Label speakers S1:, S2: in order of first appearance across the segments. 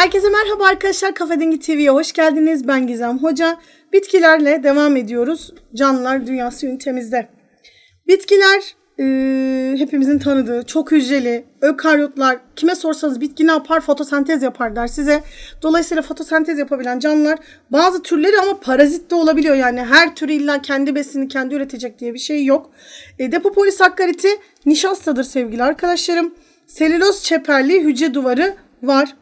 S1: Herkese merhaba arkadaşlar. Kafa TV'ye hoş geldiniz. Ben Gizem Hoca. Bitkilerle devam ediyoruz. Canlılar Dünyası ünitemizde. Bitkiler e, hepimizin tanıdığı, çok hücreli, ökaryotlar. Kime sorsanız bitki ne yapar? Fotosentez yapar der size. Dolayısıyla fotosentez yapabilen canlılar bazı türleri ama parazit de olabiliyor. Yani her türü illa kendi besini kendi üretecek diye bir şey yok. E, depopolisakkariti nişastadır sevgili arkadaşlarım. Selüloz çeperli hücre duvarı var.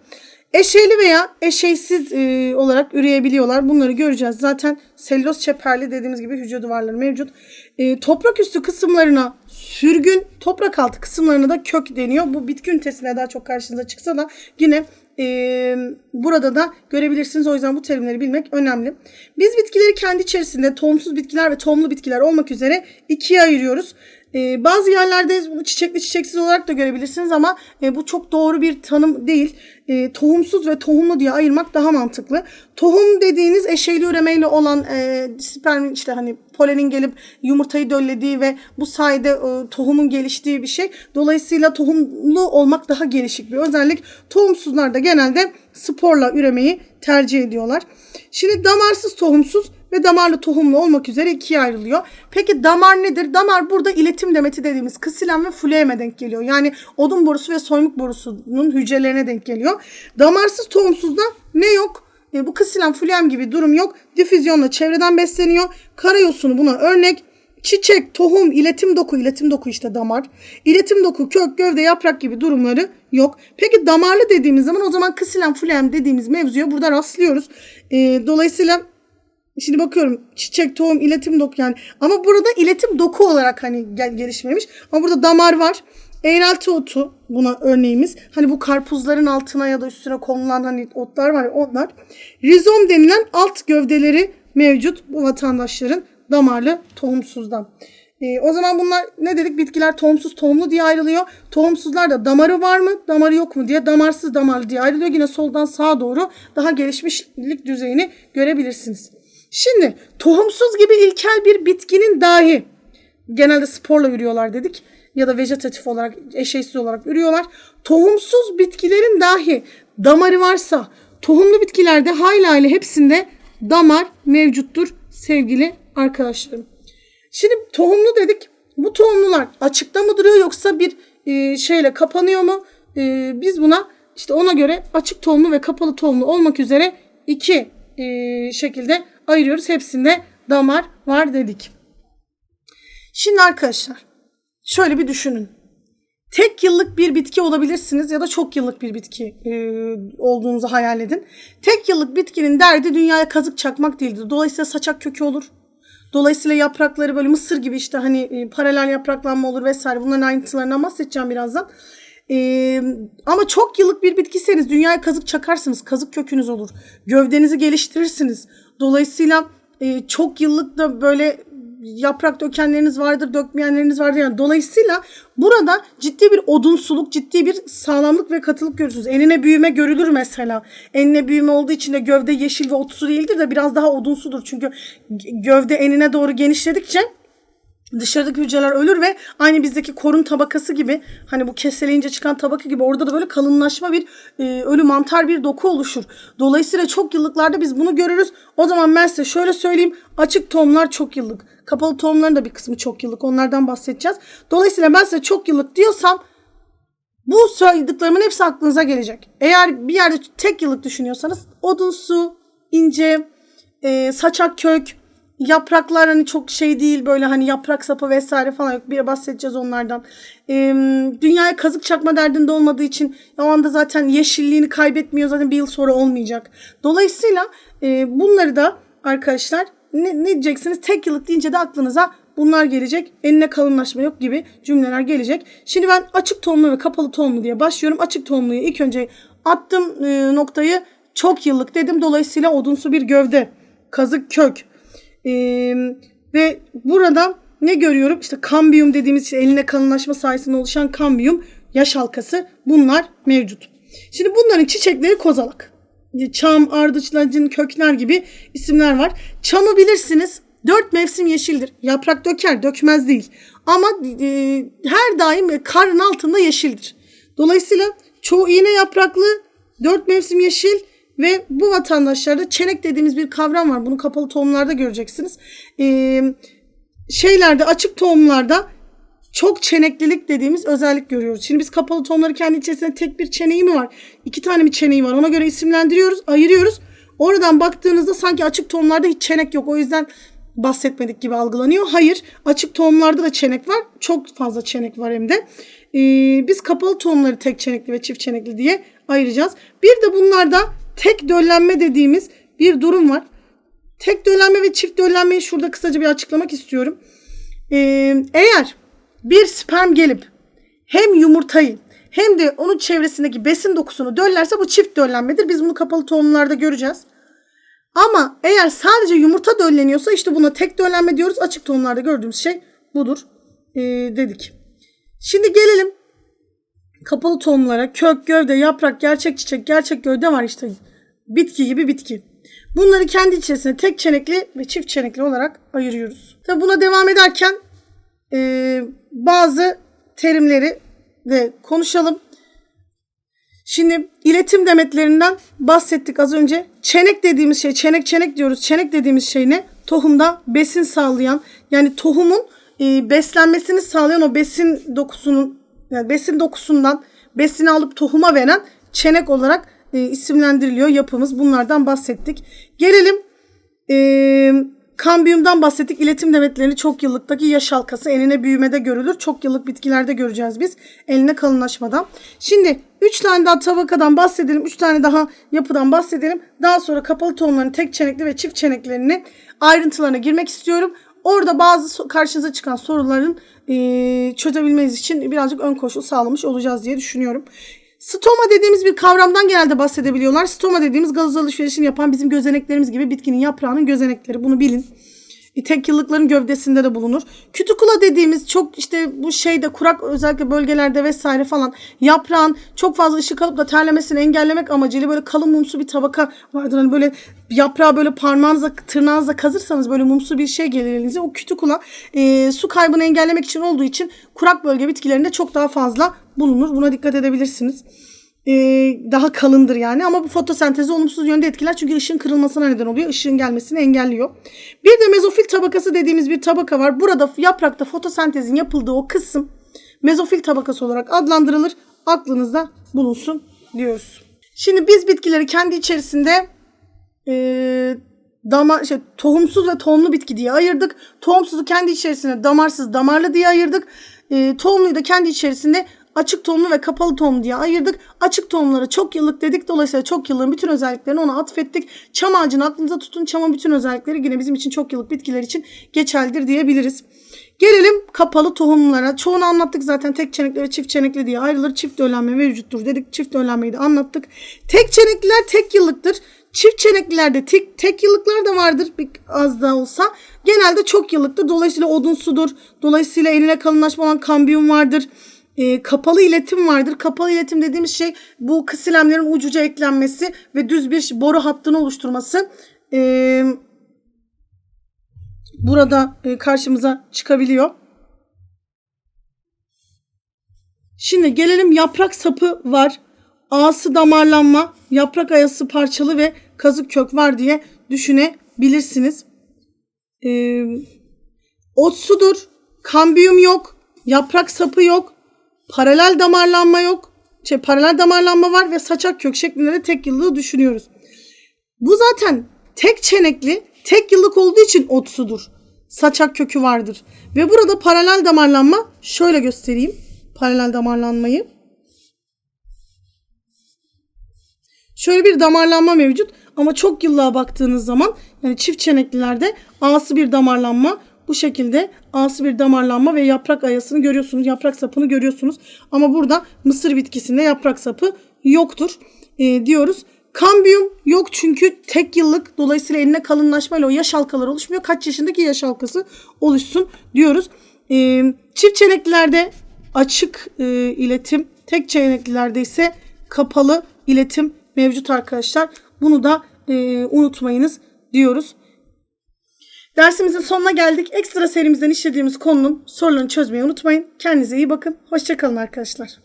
S1: Eşeyli veya eşeysiz e, olarak üreyebiliyorlar. Bunları göreceğiz. Zaten selüloz çeperli dediğimiz gibi hücre duvarları mevcut. E, toprak üstü kısımlarına sürgün, toprak altı kısımlarına da kök deniyor. Bu bitki ünitesine daha çok karşınıza çıksa da yine e, burada da görebilirsiniz. O yüzden bu terimleri bilmek önemli. Biz bitkileri kendi içerisinde tohumsuz bitkiler ve tohumlu bitkiler olmak üzere ikiye ayırıyoruz. E, bazı yerlerde bunu çiçekli çiçeksiz olarak da görebilirsiniz ama e, bu çok doğru bir tanım değil. E, tohumsuz ve tohumlu diye ayırmak daha mantıklı. Tohum dediğiniz eşeyli üremeyle olan e, sperm işte hani polenin gelip yumurtayı döllediği ve bu sayede e, tohumun geliştiği bir şey. Dolayısıyla tohumlu olmak daha gelişik bir özellik. Tohumsuzlar da genelde sporla üremeyi tercih ediyorlar. Şimdi damarsız tohumsuz ve damarlı tohumlu olmak üzere ikiye ayrılıyor. Peki damar nedir? Damar burada iletim demeti dediğimiz kısilen ve flueme denk geliyor. Yani odun borusu ve soymuk borusunun hücrelerine denk geliyor. Damarsız tohumsuzda ne yok? E, bu kısilen fluem gibi durum yok. Difüzyonla çevreden besleniyor. Karayosunu buna örnek. Çiçek, tohum, iletim doku, iletim doku işte damar. İletim doku, kök, gövde, yaprak gibi durumları yok. Peki damarlı dediğimiz zaman o zaman kısilen fluem dediğimiz mevzuya burada rastlıyoruz. E, dolayısıyla Şimdi bakıyorum çiçek, tohum, iletim doku yani. Ama burada iletim doku olarak hani gel gelişmemiş. Ama burada damar var. Eğrelti otu buna örneğimiz. Hani bu karpuzların altına ya da üstüne konulan hani otlar var ya onlar. Rizom denilen alt gövdeleri mevcut bu vatandaşların damarlı tohumsuzdan. Ee, o zaman bunlar ne dedik? Bitkiler tohumsuz tohumlu diye ayrılıyor. Tohumsuzlar da damarı var mı, damarı yok mu diye damarsız damarlı diye ayrılıyor. Yine soldan sağa doğru daha gelişmişlik düzeyini görebilirsiniz. Şimdi tohumsuz gibi ilkel bir bitkinin dahi genelde sporla yürüyorlar dedik ya da vejetatif olarak eşeysiz olarak ürüyorlar. Tohumsuz bitkilerin dahi damarı varsa tohumlu bitkilerde hayli hepsinde damar mevcuttur sevgili arkadaşlarım. Şimdi tohumlu dedik. Bu tohumlular açıkta mı duruyor yoksa bir e, şeyle kapanıyor mu? E, biz buna işte ona göre açık tohumlu ve kapalı tohumlu olmak üzere iki e, şekilde ayırıyoruz. Hepsinde damar var dedik. Şimdi arkadaşlar şöyle bir düşünün. Tek yıllık bir bitki olabilirsiniz ya da çok yıllık bir bitki e, olduğunuzu hayal edin. Tek yıllık bitkinin derdi dünyaya kazık çakmak değildir. Dolayısıyla saçak kökü olur. Dolayısıyla yaprakları böyle mısır gibi işte hani e, paralel yapraklanma olur vesaire. Bunların ayrıntılarından bahsedeceğim birazdan. Ee, ama çok yıllık bir bitkiyseniz dünyaya kazık çakarsınız. Kazık kökünüz olur. Gövdenizi geliştirirsiniz. Dolayısıyla e, çok yıllık da böyle yaprak dökenleriniz vardır, dökmeyenleriniz vardır. Yani dolayısıyla burada ciddi bir odunsuluk, ciddi bir sağlamlık ve katılık görürsünüz. Enine büyüme görülür mesela. Enine büyüme olduğu için de gövde yeşil ve otsu değildir de biraz daha odunsudur. Çünkü gövde enine doğru genişledikçe dışarıdaki hücreler ölür ve aynı bizdeki korun tabakası gibi hani bu keseleyince çıkan tabaka gibi orada da böyle kalınlaşma bir e, ölü mantar bir doku oluşur. Dolayısıyla çok yıllıklarda biz bunu görürüz. O zaman ben size şöyle söyleyeyim. Açık tohumlar çok yıllık. Kapalı tohumların da bir kısmı çok yıllık. Onlardan bahsedeceğiz. Dolayısıyla ben size çok yıllık diyorsam bu söylediklerimimin hepsi aklınıza gelecek. Eğer bir yerde tek yıllık düşünüyorsanız odunsu, ince, e, saçak kök, yapraklar hani çok şey değil böyle hani yaprak sapı vesaire falan yok. Bir bahsedeceğiz onlardan. Ee, dünyaya kazık çakma derdinde olmadığı için o anda zaten yeşilliğini kaybetmiyor zaten bir yıl sonra olmayacak. Dolayısıyla e, bunları da arkadaşlar ne, ne diyeceksiniz? Tek yıllık deyince de aklınıza bunlar gelecek. Eline kalınlaşma yok gibi cümleler gelecek. Şimdi ben açık tohumlu ve kapalı tohumlu diye başlıyorum. Açık tohumluyu ilk önce attım e, noktayı çok yıllık dedim. Dolayısıyla odunsu bir gövde, kazık kök, ee, ve burada ne görüyorum? İşte kambiyum dediğimiz işte eline kalınlaşma sayesinde oluşan kambiyum, yaş halkası bunlar mevcut. Şimdi bunların çiçekleri kozalak. Çam, ardıçlacın, kökler gibi isimler var. Çamı bilirsiniz. Dört mevsim yeşildir. Yaprak döker, dökmez değil. Ama e, her daim karın altında yeşildir. Dolayısıyla çoğu iğne yapraklı Dört mevsim yeşil ve bu vatandaşlarda çenek dediğimiz bir kavram var. Bunu kapalı tohumlarda göreceksiniz. Ee, şeylerde açık tohumlarda çok çeneklilik dediğimiz özellik görüyoruz. Şimdi biz kapalı tohumları kendi içerisinde tek bir çeneği mi var? iki tane mi çeneği var? Ona göre isimlendiriyoruz, ayırıyoruz. Oradan baktığınızda sanki açık tohumlarda hiç çenek yok. O yüzden bahsetmedik gibi algılanıyor. Hayır, açık tohumlarda da çenek var. Çok fazla çenek var hem de. Ee, biz kapalı tohumları tek çenekli ve çift çenekli diye ayıracağız. Bir de bunlarda tek döllenme dediğimiz bir durum var. Tek döllenme ve çift döllenmeyi şurada kısaca bir açıklamak istiyorum. Ee, eğer bir sperm gelip hem yumurtayı hem de onun çevresindeki besin dokusunu döllerse bu çift döllenmedir. Biz bunu kapalı tohumlarda göreceğiz. Ama eğer sadece yumurta dölleniyorsa işte buna tek döllenme diyoruz. Açık tohumlarda gördüğümüz şey budur ee, dedik. Şimdi gelelim kapalı tohumlara. Kök, gövde, yaprak, gerçek çiçek, gerçek gövde var işte. Bitki gibi bitki. Bunları kendi içerisinde tek çenekli ve çift çenekli olarak ayırıyoruz. Tabi buna devam ederken e, bazı terimleri de konuşalım. Şimdi iletim demetlerinden bahsettik az önce. Çenek dediğimiz şey, çenek çenek diyoruz. Çenek dediğimiz şey ne? Tohumda besin sağlayan, yani tohumun e, beslenmesini sağlayan o besin dokusunun, yani besin dokusundan besini alıp tohuma veren çenek olarak e, isimlendiriliyor yapımız. Bunlardan bahsettik. Gelelim e, kambiyumdan bahsettik. İletim demetlerini çok yıllıktaki yaş halkası enine büyümede görülür. Çok yıllık bitkilerde göreceğiz biz. Eline kalınlaşmadan. Şimdi 3 tane daha tabakadan bahsedelim. 3 tane daha yapıdan bahsedelim. Daha sonra kapalı tohumların tek çenekli ve çift çeneklerini ayrıntılarına girmek istiyorum. Orada bazı karşınıza çıkan soruların e, çözebilmeniz için birazcık ön koşul sağlamış olacağız diye düşünüyorum. Stoma dediğimiz bir kavramdan genelde bahsedebiliyorlar. Stoma dediğimiz gaz alışverişini yapan bizim gözeneklerimiz gibi bitkinin yaprağının gözenekleri. Bunu bilin. Tek yıllıkların gövdesinde de bulunur. Kütükula dediğimiz çok işte bu şeyde kurak özellikle bölgelerde vesaire falan yaprağın çok fazla ışık alıp da terlemesini engellemek amacıyla böyle kalın mumsu bir tabaka vardır. Hani böyle yaprağı böyle parmağınızla tırnağınızla kazırsanız böyle mumsu bir şey gelir elinize. O kütükula e, su kaybını engellemek için olduğu için kurak bölge bitkilerinde çok daha fazla bulunur. Buna dikkat edebilirsiniz. Ee, daha kalındır yani ama bu fotosentezi olumsuz yönde etkiler çünkü ışığın kırılmasına neden oluyor. Işığın gelmesini engelliyor. Bir de mezofil tabakası dediğimiz bir tabaka var. Burada yaprakta fotosentezin yapıldığı o kısım mezofil tabakası olarak adlandırılır. Aklınızda bulunsun diyoruz. Şimdi biz bitkileri kendi içerisinde e, dama, şey, tohumsuz ve tohumlu bitki diye ayırdık. Tohumsuzu kendi içerisinde damarsız, damarlı diye ayırdık. E, tohumluyu da kendi içerisinde açık tohumlu ve kapalı tohum diye ayırdık. Açık tohumlara çok yıllık dedik. Dolayısıyla çok yıllığın bütün özelliklerini ona atfettik. Çam ağacını aklınıza tutun. Çamın bütün özellikleri yine bizim için çok yıllık bitkiler için geçerlidir diyebiliriz. Gelelim kapalı tohumlara. Çoğunu anlattık zaten tek çenekli ve çift çenekli diye ayrılır. Çift döllenme mevcuttur dedik. Çift döllenmeyi de anlattık. Tek çenekliler tek yıllıktır. Çift çeneklilerde tek, tek yıllıklar da vardır bir az da olsa. Genelde çok yıllıktır. Dolayısıyla odunsudur. Dolayısıyla eline kalınlaşma olan kambiyum vardır e, kapalı iletim vardır. Kapalı iletim dediğimiz şey bu kısilemlerin ucuca eklenmesi ve düz bir boru hattını oluşturması. E, burada e, karşımıza çıkabiliyor. Şimdi gelelim yaprak sapı var. Ağası damarlanma, yaprak ayası parçalı ve kazık kök var diye düşünebilirsiniz. Ee, otsudur, kambiyum yok, yaprak sapı yok, paralel damarlanma yok. Şey, paralel damarlanma var ve saçak kök şeklinde de tek yıllığı düşünüyoruz. Bu zaten tek çenekli, tek yıllık olduğu için otsudur. Saçak kökü vardır. Ve burada paralel damarlanma şöyle göstereyim. Paralel damarlanmayı. Şöyle bir damarlanma mevcut ama çok yıllığa baktığınız zaman yani çift çeneklilerde ağası bir damarlanma bu şekilde ağası bir damarlanma ve yaprak ayasını görüyorsunuz. Yaprak sapını görüyorsunuz. Ama burada mısır bitkisinde yaprak sapı yoktur e, diyoruz. Kambiyum yok çünkü tek yıllık dolayısıyla eline kalınlaşmayla o yaş halkaları oluşmuyor. Kaç yaşındaki yaş halkası oluşsun diyoruz. E, çift çeneklilerde açık e, iletim, tek çeneklilerde ise kapalı iletim mevcut arkadaşlar. Bunu da e, unutmayınız diyoruz. Dersimizin sonuna geldik. Ekstra serimizden işlediğimiz konunun sorularını çözmeyi unutmayın. Kendinize iyi bakın. Hoşçakalın arkadaşlar.